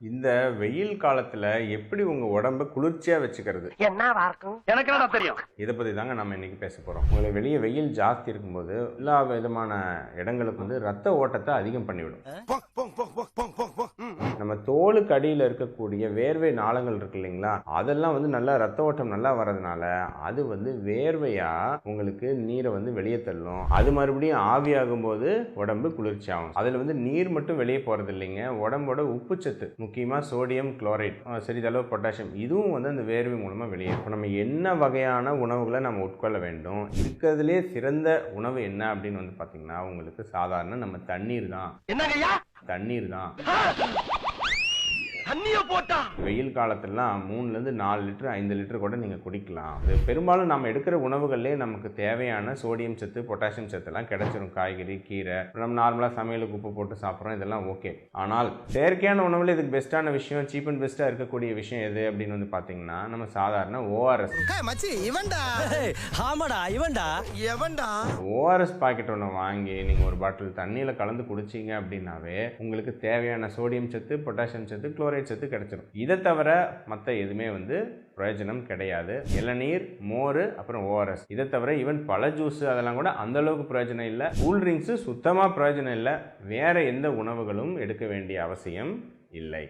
இந்த வெயில் காலத்துல எப்படி உங்க உடம்ப குளிர்ச்சியா வச்சுக்கிறது? என்னவா இருக்கும்? எனக்கு என்னடா தெரியும்? இதை பத்தி தாங்க நம்ம இன்னைக்கு பேச போறோம். உங்களுக்கு வெளியே வெயில் ஜாஸ்தி இருக்கும்போது எல்லா விதமான இடங்களுக்கு வந்து ரத்த ஓட்டத்தை அதிகம் பண்ணிவிடும். தோலுக்கு அடியில் இருக்கக்கூடிய வேர்வை நாளங்கள் இருக்கு இல்லைங்களா? அதெல்லாம் வந்து நல்லா ரத்த ஓட்டம் நல்லா வர்றதுனால அது வந்து வேர்வையா உங்களுக்கு நீரை வந்து வெளியே தள்ளும். அது மறுபடியும் ஆவியாகும் போது உடம்பு குளிர்ச்சி ஆகும் அதுல வந்து நீர் மட்டும் வெளியே போறது இல்லைங்க. உடம்போட உப்புச்சத்து முக்கியமா சோடியம் குளோரைட் சிறிதளவு பொட்டாசியம் இதுவும் வந்து அந்த வேர்வை மூலமா வெளியே இப்போ நம்ம என்ன வகையான உணவுகளை நம்ம உட்கொள்ள வேண்டும்? இருக்கிறதுலே சிறந்த உணவு என்ன அப்படின்னு வந்து பாத்தீங்கன்னா உங்களுக்கு சாதாரண நம்ம தண்ணீர் தான். தண்ணீர் தான். தண்ணிய போட்டா. வெயில் காலத்துலலாம் மூணுலேருந்து நாலு லிட்டர் ஐந்து லிட்டர் கூட நீங்கள் குடிக்கலாம். இது பெரும்பாலும் நம்ம எடுக்கிற உணவுகள்லேயே நமக்கு தேவையான சோடியம் சத்து பொட்டாசியம் சத்துலாம் கிடைச்சிரும். காய்கறி கீரை நம்ம நார்மலாக சமையலுக்கு உப்பு போட்டு சாப்பிட்றோம் இதெல்லாம் ஓகே. ஆனால் செயற்கையான உணவில் இதுக்கு பெஸ்ட்டான விஷயம் சீப் அண்ட் பெஸ்ட்டாக இருக்கக்கூடிய விஷயம் எது அப்படின்னு வந்து பார்த்தீங்கன்னா நம்ம சாதாரண ஓஆர்எஸ் மச்சி இவன்டா. ஆமாடா இவன்டா. எவன்டா? ஓஆர்எஸ் பாக்கெட் ஒன்று வாங்கி நீங்கள் ஒரு பாட்டில் தண்ணியில் கலந்து குடிச்சீங்க அப்படின்னாவே உங்களுக்கு தேவையான சோடியம் சத்து பொட்டாசியம் சத்து குளோரைட் சத்து கிடச்சிடும் இதை தவிர மற்ற எதுவுமே வந்து பிரயோஜனம் கிடையாது. இளநீர் மோர் அப்புறம் ஓஆர்எஸ் இதை தவிர ஈவன் பழ ஜூஸ் அதெல்லாம் கூட அந்த அளவுக்கு பிரயோஜனம் இல்லை. கூல் ட்ரிங்க்ஸு சுத்தமாக பிரயோஜனம் இல்லை. வேற எந்த உணவுகளும் எடுக்க வேண்டிய அவசியம் இல்லை.